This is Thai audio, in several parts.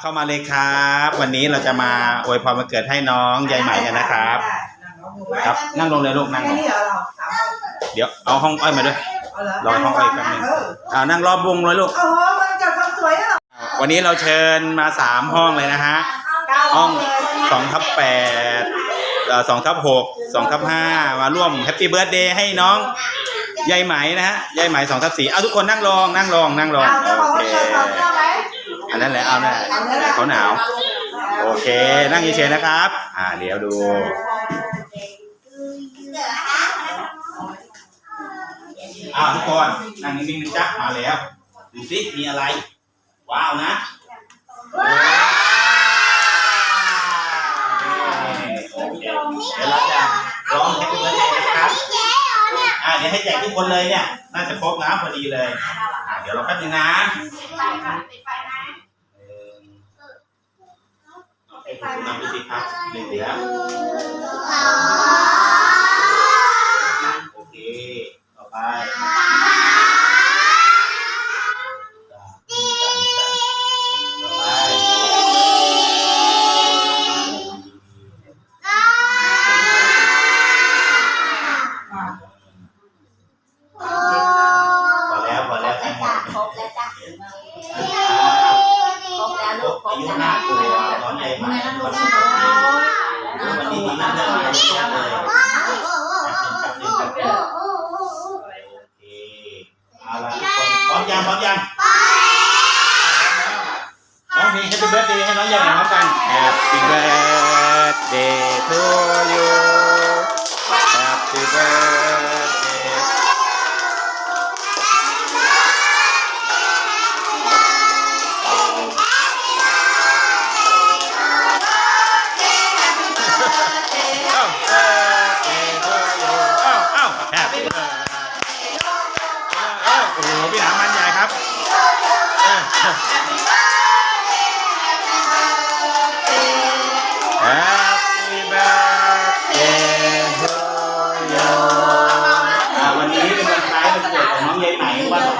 เข้ามาเลยครับ วันนี้เราจะมาอวยพรวันเกิดให้น้องยายไหมกันนะครับ ครับนั่งลงเลยลูกนั่งลแค่งนี้เหรอเราสามคนเดี๋ยวเอาห้องอ้อยมาด้วยเอาเหรอรอห้องอ้อยแป๊บนึงเอออ่านั่งรอบวงเลยลูกโอ้โหมันเกิดความสวยแล้วเหรอวันนี้เราเชิญมาสามห้องเลยนะฮะห้องสองทับแปดสองทับหกสองทับห้ามาร่วมแฮปปี้เบิร์ดเดย์ให้น้องยายไหมนะฮะยายไหมสองทับสี่เอาทุกคนนั่งลงนั่งลงนั่งลงเอาเจ้าของโอวันเคเกิดถ อันนั้นแหละเอาแน่เขาหนาว โอเค นั่งเฉยๆนะครับ อ่า เดี๋ยวดูอ้าวทุกคนนั่งนิ่งๆนะจ๊ะมาแล้ว ดูสิมีอะไร ว้าวนะว้าวโอเคเดี๋ยวเราจะร้องแฮปปี้เบิร์ดเดย์นะครับอ่าเดี๋ยวให้แจกทุกคนเลยเนี่ย น่าจะครบนะพอดีเลย อ่าเดี๋ยวเราแป๊บนึงนะ นำดูสิครับหนึ่งเดียวโอเคต่อไปต่อไปพอแล้วพอแล้วทั้งหมดครบแล้วจ้ะ อายุแล้วห้าขวบน้องใหญ่มากวันนี้วันนี้ดีเลยเลยแป๊บนึงแป๊บนึงแป๊บนึงโอเคเอาละทุกคนพร้อมยังพร้อมยังร้องเพลง Happy Birthday ให้น้องใหญ่หน่อยครับกัน Happy Birthday to you Happy Birthday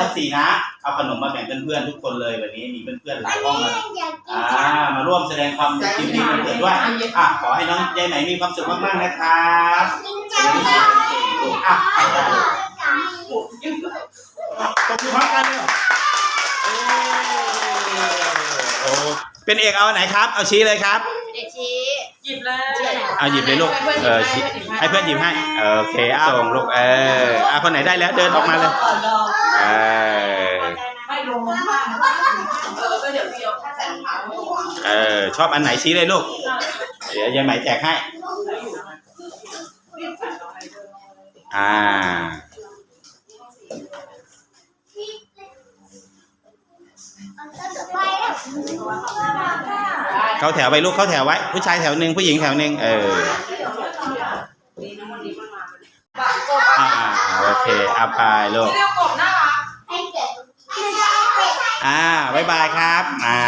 วันสองพันสี่นะ เอาขนมมาแบ่งเพื่อนๆทุกคนเลยวันนี้มีเพื่อนๆหลายห้องมาอ่ามาร่วมแสดงความยินดีวันเกิดด้วยอะขอให้น้องยายไหมมีความสุขมากๆนะครับเดี๋ยวนี้เก่งลูกอะไปได้เลยตบมือพร้อมกันเลยเอ้ยโอ้เป็นเอกเอาอันไหนครับ เอาชี้เลยครับเด็กชี้หยิบเลยเอาหยิบเลยลูกเออชี้ให้เพื่อนหยิบให้โอเคเอาส่งลูกเอออะคนไหนได้แล้วเดินออกมาเลยก่อนรอ เออไม่ลงมากนะเออก็เดี๋ยวพี่เอาแสงขาวมาวางเออชอบอันไหนชี้เลยลูก เดี๋ยวยายไหมแจกให้ อ่า เข้าแถวไปลูกเข้าแถวไว้ ผู้ชายแถวหนึ่งผู้หญิงแถวหนึ่งเอออ่าโอเคเอาไปลูก เรียกกบน่า อ่าบายบายครับ อ่า